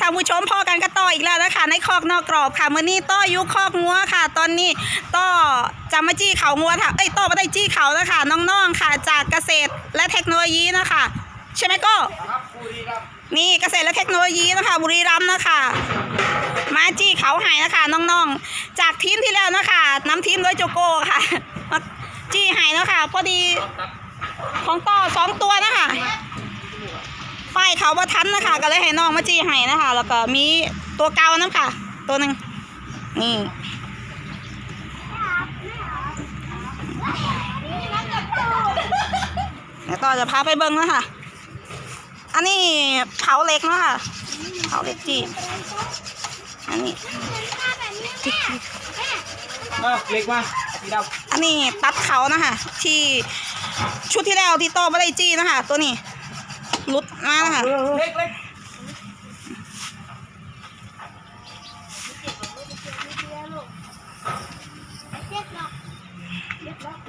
ท่านผู้ชมพ่อกันก็ต่ออีกแล้วนะคะในคอกนอกกรอบค่ะเมื่อนี้ต่ออยุคอกงัวค่ะ ตอนนี้ต่อจะมาจี้เขางัวค่ะเอ้ยต่อมาได้จี้เขาแล้วค่ะน้องๆค่ะ จากเกษตรและเทคโนโลยีนะคะใช่ไหมก็นี่เกษตรและเทคโนโลยีนะคะ บุรีรัมย์นะคะมาจี้เขาหายนะคะน้องๆ จากทีมที่แล้วนะคะน้ำทีมโดยโจโก้ค่ะจี้หายนะคะพอดีของต่อสองตัวนะคะ เขาบ่ทันนะคะ ก็เลยให้น้องมาจี้ให้นะคะ แล้วก็มีตัวเกาน้ำค่ะ ตัวหนึ่งนี่แล้วก็จะพาไปเบิ้งนะคะอันนี้เผาเหล็กเนาะค่ะเผาเหล็กจีอันนี้มาเล็กมาสีดอันนี้ตัดเขานะคะที่ชุดที่แล้วที่โตไม่ได้จี้นะคะ ตัวนี้ หลุดมานะคะเล็กเล็ก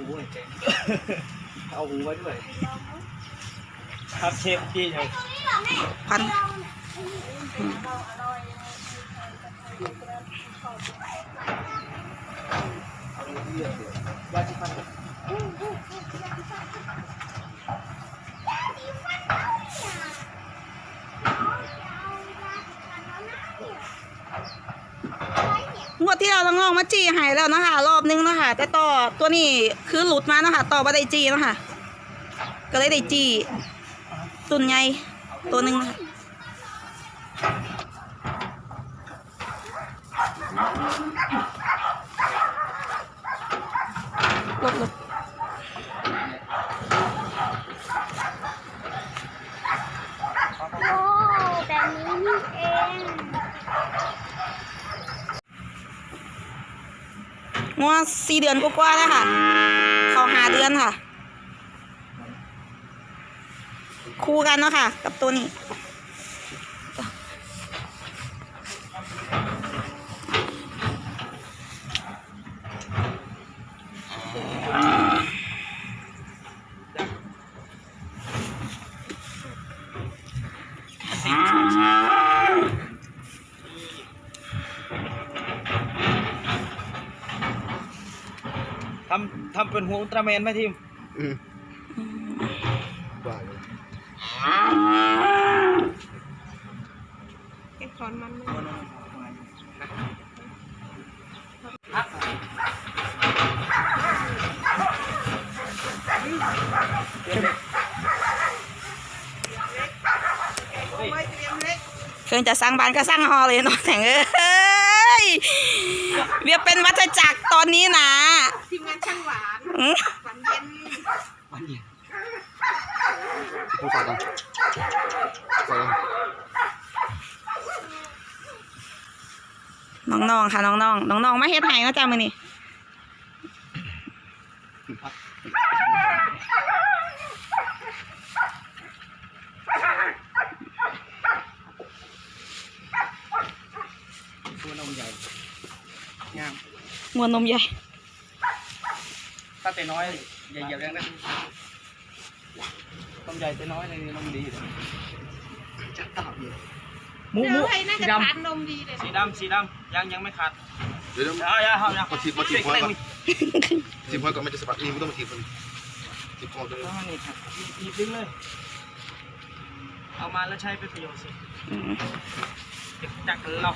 โอ้ยเจ๋งเอาหูไว้ด้วย ครับเชฟจี้เลยพันวดที่เรา ต้องลองมาจี้หายแล้วนะคะรอบนึงนะคะแต่ต่อตัวนี้คือหลุดมานะคะต่อมาได้จี้นะคะก็เลยได้จี้ตุนใหญ่ตัวหนึ่งนะคะหลบหลบ โอ้แบบนี้นี่เอง งัวสี่เดือนกว่าๆแล้วค่ะเขาหาเดือนค่ะ คู่กันเนาะค่ะ กับตัวนี้ำทำเป็นหัวอุลตร้าแมนไหมทีมอืมว่าเลยเคยจะสร้างบ้านก็สร้างฮอเลยเนาะแต่งเอ้ยเบียเป็นวัฏจักรตอนนี้นะ ทีมงานช่างหวานอื้อหวานเย็นผู้ฝากกันฝากกันน้องๆค่ะน้องๆน้องๆมาเฮ็ดไห้เนาะจ้ามื้อนี้ตัวนมใหญ่งามงวนนมใหญ่ถ้า แต่น้อยอย่าเหยียบแรงนะนมใหญ่แต่น้อยในนมดีเลยจะตอบอยู่หมูหเดี๋มูยวให้น่าสีจะดทานนมดีเลยำสีดำสีดำยังยังไม่ขาดเดี๋ยวเดี๋ยวอย่าอย่าเอาอย่ามาถีบมาถีบพอยก่อนถีบพอยก่อนมันจะสะบัดนี่มันต้องมาถีบมันถีบคอเลยเอานี่ครับหยิบดึงเลยเอามาแล้วใช้เป็นประโยชน์สิอืมเก็บจากเรา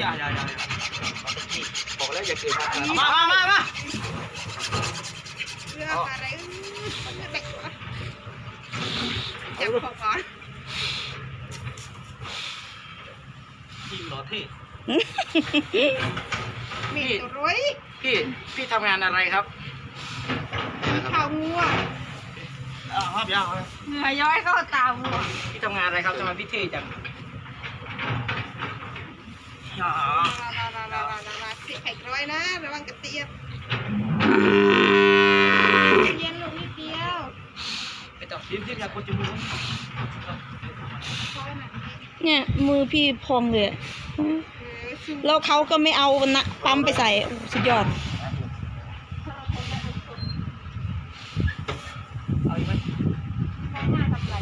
อย่าอย่าอย่าอย่า บอกแล้วอย่าเกิดมามามามาเรื่องอะไรเด็กจับของก่อนทีมเหรอที่มีตัวร้อยพี่พี่ทำงานอะไรครับข่าวงัวอ่าครับยาวเหงื่อย้อยเข้าตางัวพี่ทำงานอะไรครับทำไมพี่เท่จัง อ๋อสิไข่กร้อยนะระวังกระเตียบเย็นลงนิดเดียวไปต่อทีมทีมอยากกดจมูกเพราะว่าหนักเนี่ยมือพี่พองเลยเออชูแล้วเขาก็ไม่เอานะปั๊มไปใส่โอ้สุดยอด เอาอีกไหม ไม่น่าทำไร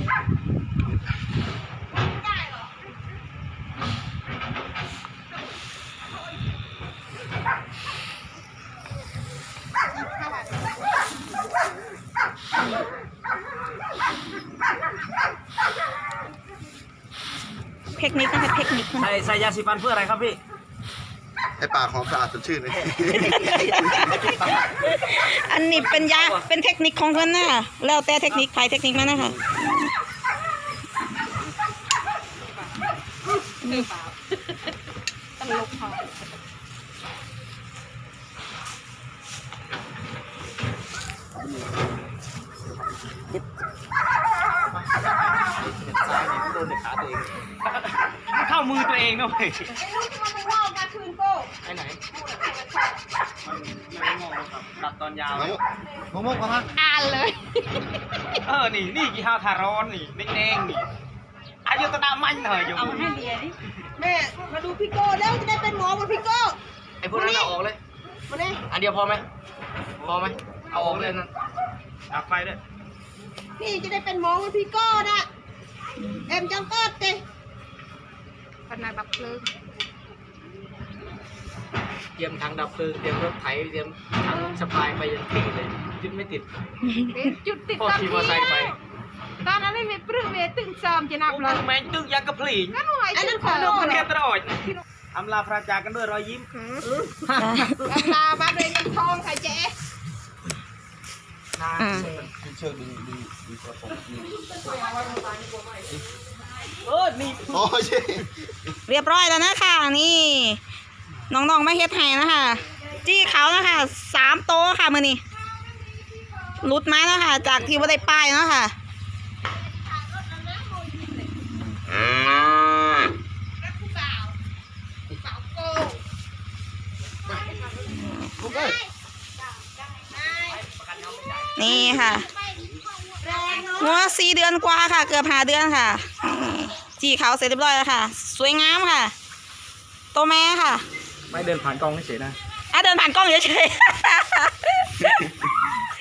เท คนิคนะคะเทคนิคมันใส่ใส่ยาสีฟันเพื่ออะไรครับพี่ให้ปากหอมสะอาดสดชื่นเลยอันนี้เป็นยาเป็นเทคนิคของเพิ่นนะคะแล้วแต่เทคนิคใครเทคนิคมันนะคะโดนในขาตัวเองเข้า มือตัวเองนะเว้ยว่ามาคืนโก้ไอ้ไหนมันไม่งงครับตัดตอนยาวน้องมะม่วงมาฮะอ่านเลย เออ นี่ นี่กี่ห้าทารอนนี่แดงๆนี่อายุตะดามันเหรออยู่เอาให้เดียดิแม่มาดูพี่โก้แล้วจะได้เป็นหมอเหมือนพี่โก้ไอ้พวกนั้นเอาออกเลยมาเนี่ยอันเดียวพอไหมพอไหมเอาออกเลยนั่นดับไฟด้วยนี่จะได้เป็นหมอเหมือนพี่โก้นะเอ็มจังก็เตะ ขนาดดับเพลิงเตรียมถังดับเพลิงเตรียมรถไถเตรียมถังสะพายไปยันตีเลยยึดไม่ติดจุดติดพอตามขี่มอเตอร์ไซค์ไป ตอนนั้นไม่มีปลื้มเวตึงซ้อมจะนับเลยแมงตึ้งยังกระพลีงนั่นหน่อยอันนั้นของโดนเรียบร้อยอำลาพระจากกันด้วยรอยยิ้มอันลาบ้านเรยนทองค่ะเจ๊อืมเชือกดึงดึงดึงกระผมนี่ เออนี่โอ้ใช่เรียบร้อยแล้วนะคะนี่น้องๆมาเฮ็ดให้นะคะจี้เขานะคะสามโตค่ะมือนี้หลุดมาแล้วค่ะ จากที่ว่าได้ป้ายเนาะค่ะนี่ค่ะงัวสี่เดือนกว่าค่ะ เกือบหาเดือนค่ะ จีเขาเสร็จเรียบร้อยแล้วค่ะ สวยงามค่ะตัวแม่ค่ะ ไม่เดินผ่านกล้องเฉยๆนะ อะเดินผ่านกล้องเฉยๆ